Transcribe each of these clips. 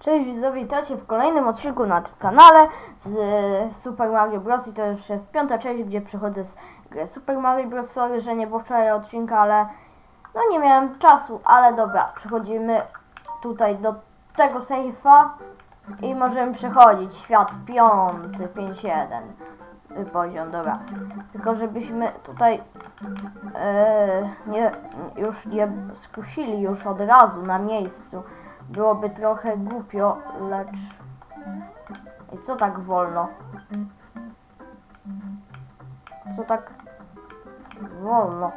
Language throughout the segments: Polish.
Cześć widzowie, witajcie w kolejnym odcinku na tym kanale z e, Super Mario Bros. I to już jest piąta część, gdzie przychodzę z gry Super Mario Bros. Sorry, że nie było wczoraj odcinka, ale no nie miałem czasu, ale dobra, przechodzimy tutaj do tego sejfa i możemy przechodzić świat piąty, 5-1 poziom, dobra. Tylko żebyśmy tutaj e, nie, już nie skusili już od razu na miejscu. Byłoby trochę głupio, lecz... I co tak wolno? Co tak wolno?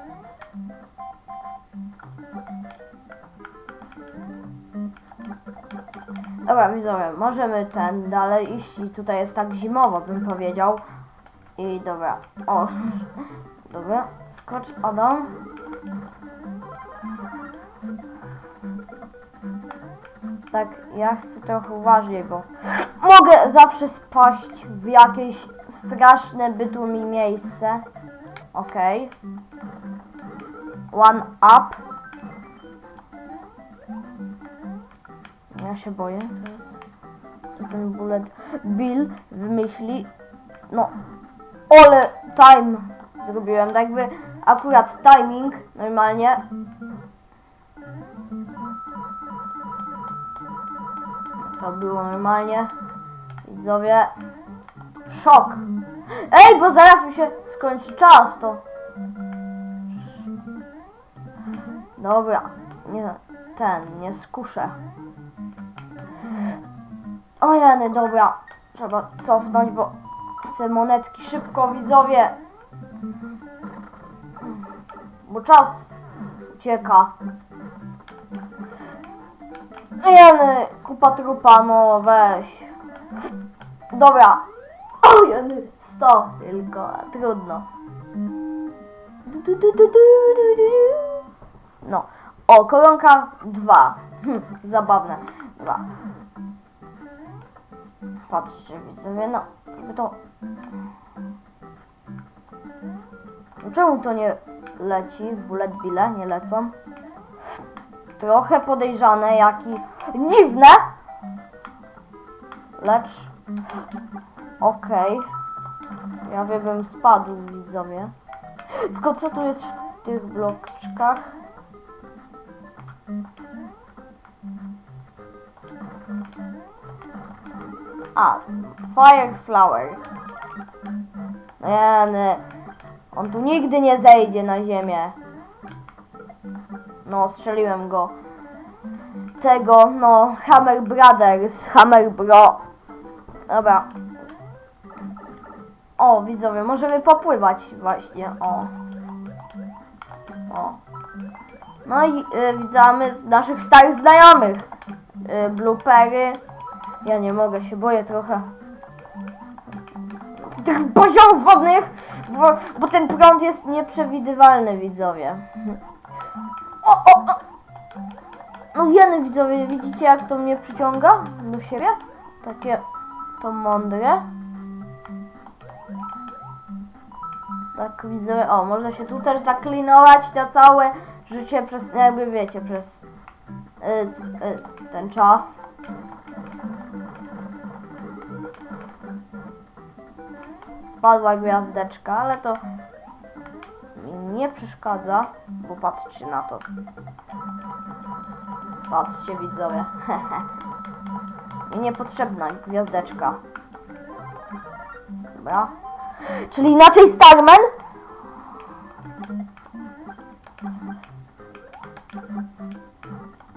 Dobra, widzowie, możemy ten dalej iść i tutaj jest tak zimowo, bym powiedział. I dobra, o, dobra, skocz Adam. Tak, ja chcę trochę uważniej, bo mogę zawsze spaść w jakieś straszne bytu mi miejsce. Okej. One up. Ja się boję teraz. Co ten bullet Bill wymyśli? No, ole time zrobiłem. Tak jakby akurat timing normalnie To było normalnie. Widzowie. Szok. Ej, bo zaraz mi się skończy czas to. Dobra. Nie, ten, nie skuszę. O jany, dobra. Trzeba cofnąć, bo chcę monetki szybko, widzowie. Bo czas ucieka. Jeny, kupa trupa, no weź. Dobra. O, jeny, 100 tylko, trudno. No. O, koronka 2. Hm, zabawne. 2. Patrzcie, widzowie, no. To... Czemu to nie leci? Bullet bile nie lecą? trochę podejrzane, jak i dziwne. Lecz okej. Ja bym spadł, widzowie. Tylko co tu jest w tych bloczkach? A, Fire Flower. Nie, nie. On tu nigdy nie zejdzie na ziemię. No, strzeliłem go. Tego, no, Hammer Brothers, Hammer Bro. Dobra. O, widzowie, możemy popływać właśnie, o. O. No i y, witamy z naszych starych znajomych. Y, bloopery. Ja nie mogę, się boję trochę. Tych poziomów wodnych, bo, bo ten prąd jest nieprzewidywalny, widzowie. O, o, o. Jeny widzowie, widzicie jak to mnie przyciąga do siebie? Takie to mądre. Tak widzowie, o, można się tu też zaklinować na całe życie przez, jakby wiecie, przez y, y, ten czas. Spadła gwiazdeczka, ale to nie przeszkadza, bo patrzcie na to. Patrzcie widzowie. Mi niepotrzebna gwiazdeczka. Dobra. Czyli inaczej Starman?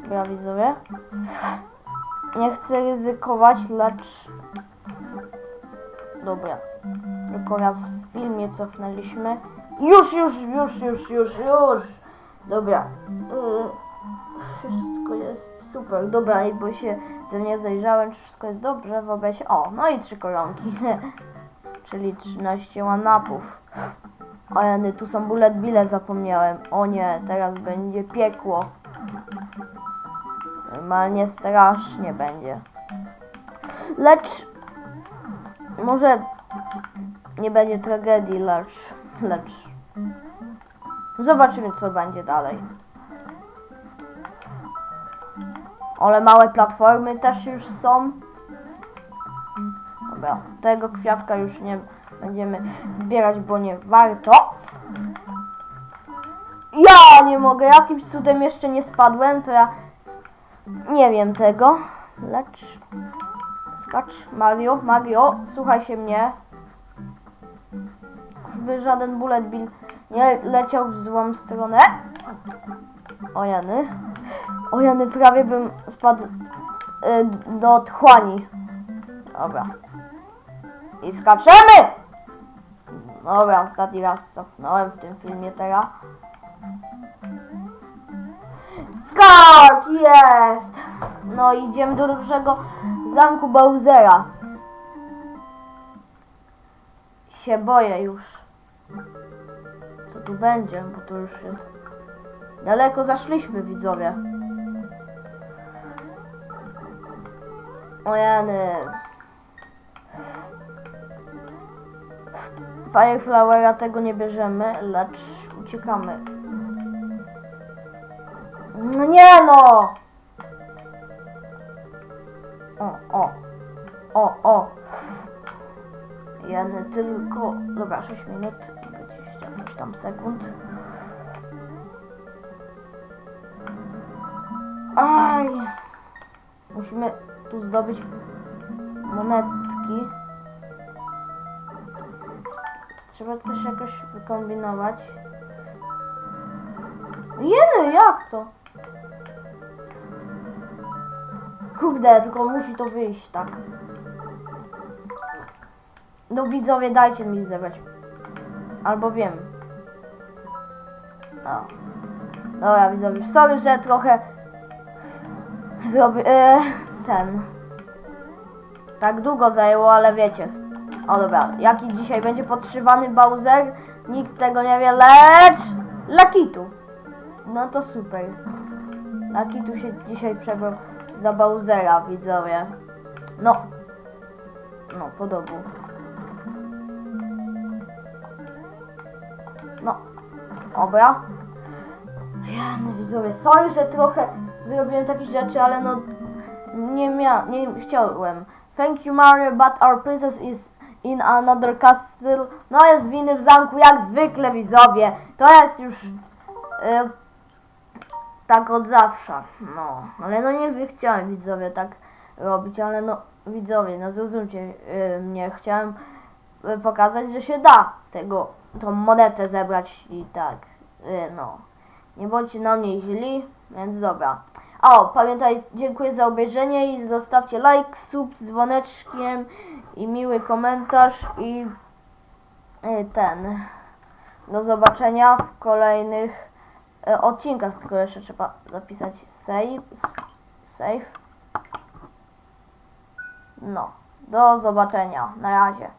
Dobra widzowie. Nie chcę ryzykować, lecz... Dobra. Tylko raz w filmie cofnęliśmy. Już, już, już, już, już, już. Dobra. Y, wszystko jest super. Dobra, i bo się ze mnie zajrzałem, czy wszystko jest dobrze w OBS. O, no i trzy koronki. Czyli 13 łanapów. O jany, tu są bullet bile, zapomniałem. O nie, teraz będzie piekło. Normalnie strasznie będzie. Lecz może nie będzie tragedii, lecz, lecz zobaczymy co będzie dalej. Ale małe platformy też już są. Dobra, tego kwiatka już nie będziemy zbierać, bo nie warto. Ja nie mogę, jakimś cudem jeszcze nie spadłem, to ja nie wiem tego. Lecz... Skacz, Mario, Mario, słuchaj się mnie. Żeby żaden bullet bill nie leciał w złą stronę. O Jany. O Jany, prawie bym spadł y, do otchłani. Dobra. I skaczemy! Dobra, ostatni raz cofnąłem w tym filmie teraz. Skok! Jest! No idziemy do dużego zamku Bowsera. Się boję już. Co tu będzie, bo to już jest... Daleko zaszliśmy, widzowie. O Jany. Fireflowera tego nie bierzemy, lecz uciekamy. No nie no! O, o. O, o. Jany tylko... Dobra, 6 minut i 20 coś tam sekund. Aj! Musimy tu zdobyć monetki. Trzeba coś jakoś wykombinować. Jeny, jak to? Kurde, tylko musi to wyjść tak. No widzowie, dajcie mi zebrać. Albo wiem. No. Dobra, widzowie, sorry, że trochę zrobię e, ten. Tak długo zajęło, ale wiecie. O dobra, jaki dzisiaj będzie podszywany Bowser? Nikt tego nie wie, lecz Lakitu. No to super. Lakitu się dzisiaj przebrał za Bowsera, widzowie. No. No, podobu. No. Dobra. Ja, no widzowie, sorry, że trochę zrobiłem takie rzeczy, ale no nie miałem, nie chciałem. Thank you Mario, but our princess is in another castle. No jest winy w zamku jak zwykle widzowie. To jest już y, tak od zawsze. No, ale no nie chciałem widzowie tak robić, ale no widzowie, no zrozumcie y, mnie. Chciałem y, pokazać, że się da tego, tą monetę zebrać i tak, no. Nie bądźcie na mnie źli, więc dobra. O, pamiętaj, dziękuję za obejrzenie i zostawcie like, sub dzwoneczkiem i miły komentarz i y, ten. Do zobaczenia w kolejnych y, odcinkach, które jeszcze trzeba zapisać. Save. Save. No. Do zobaczenia. Na razie.